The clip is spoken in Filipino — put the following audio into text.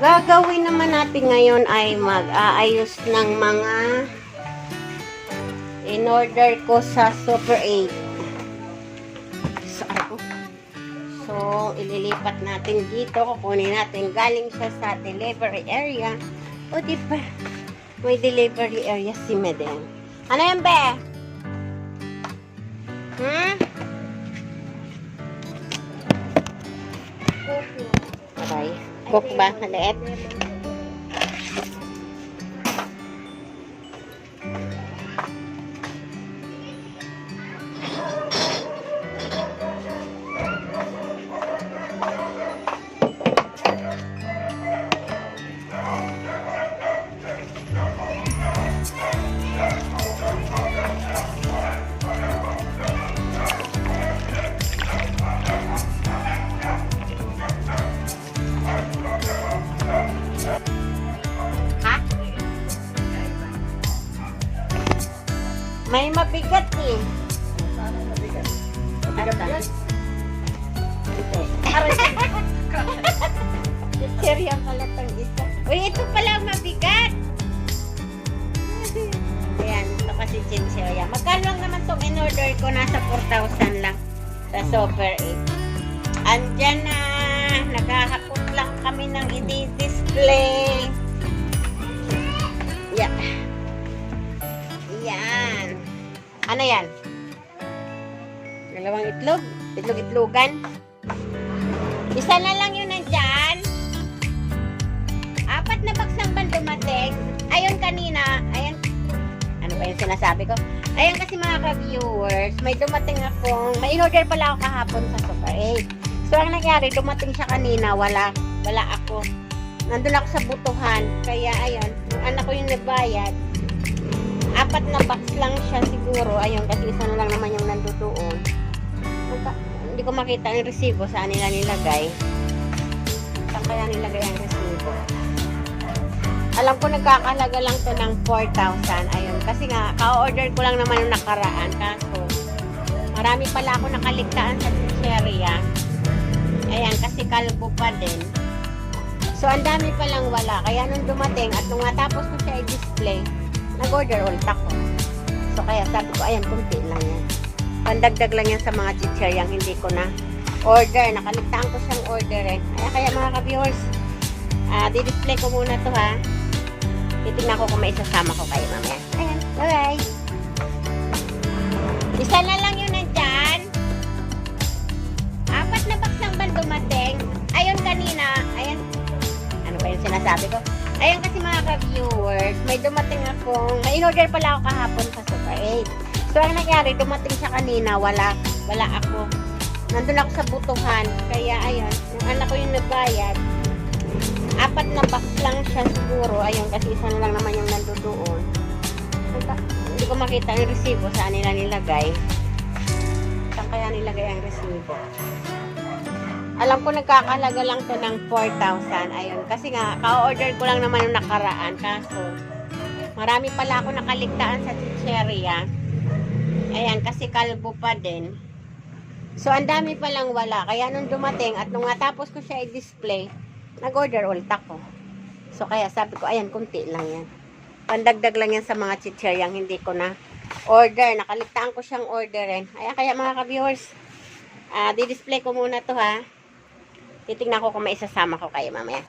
gagawin naman natin ngayon ay mag-aayos ng mga in-order ko sa Super 8. So, ako. So, ililipat natin dito. Kukunin natin. Galing siya sa delivery area. O, di ba? May delivery area si Meden. Ano yan, be? Hmm? Aray. Cook ba? Maliit? May mabigat eh. Mabigat Chichirya pala tong isa. Uy, ito pala ang mabigat. Ayan, ito kasi chichirya. Magkano lang naman itong in-order ko? Nasa 4,000 lang sa Super 8. Andyan na. Naghahakot lang kami ng i-display. Ano yan? Dalawang itlog? Itlog-itlogan? Isa na lang yun nandyan. Apat na box lang ba dumating? Ayun kanina, ayun. Ano ba yung sinasabi ko? Ayun kasi mga ka-viewers, may dumating akong, may in-order pala ako kahapon sa Super 8. So, ang nangyari, dumating siya kanina, wala, wala ako. Nandun ako sa butuhan, kaya ayun, anak ko yung nagbayad, apat na box lang siya siguro. Ayun, kasi isa na lang naman yung nandoon. Magka, hindi ko makita yung resibo saan nila nilagay. Saan kaya nilagay ang resibo? Alam ko nagkakalaga lang to ng 4,000. Ayun, kasi nga, ka-order ko lang naman yung nakaraan. Kaso, marami pala ako nakaligtaan sa chicheria. Ayan, kasi kalbo pa din. So, ang dami palang wala. Kaya nung dumating at nung natapos ko siya i-display, nag-order ulit ako. So, kaya sabi ko, ayan, kunti lang yan. Pandagdag lang yan sa mga chicheryang hindi ko na order. Nakaligtaan ko siyang order eh. Kaya, kaya mga ka-viewers, ah, di-display ko muna to ha. Titignan ko kung may isasama ko kayo mamaya. Ayan, bye-bye. Isa na lang yun nandyan. Apat na box lang ba dumating? Ayun kanina, ayan. Ano ba yung sinasabi ko? Ayun kasi mga ka-viewers, may dumating akong, may in-order pala ako kahapon sa Super 8. So, ang nangyari, dumating siya kanina, wala, wala ako. Nandun ako sa butuhan, kaya ayun, yung anak ko yung nagbayad, apat na box lang siya siguro, ayun, kasi isa na lang naman yung nandoon. Hindi ko makita yung resibo, saan nila nilagay. Saan kaya nilagay ang resibo? Alam ko nagkakalaga lang to ng 4,000. Ayun. Kasi nga, ka-order ko lang naman yung nakaraan. Kaso, marami pala ako nakaligtaan sa chicheria. Ayan, kasi kalbo pa din. So, ang dami palang wala. Kaya nung dumating at nung natapos ko siya i-display, nag-order ulit ako. So, kaya sabi ko, ayan, kunti lang yan. Pandagdag lang yan sa mga chicheryang hindi ko na order. Nakaligtaan ko siyang orderin. Ayan, kaya mga ka-viewers, ah, di-display ko muna to ha. Titignan ko kung may isasama ko kayo mamaya.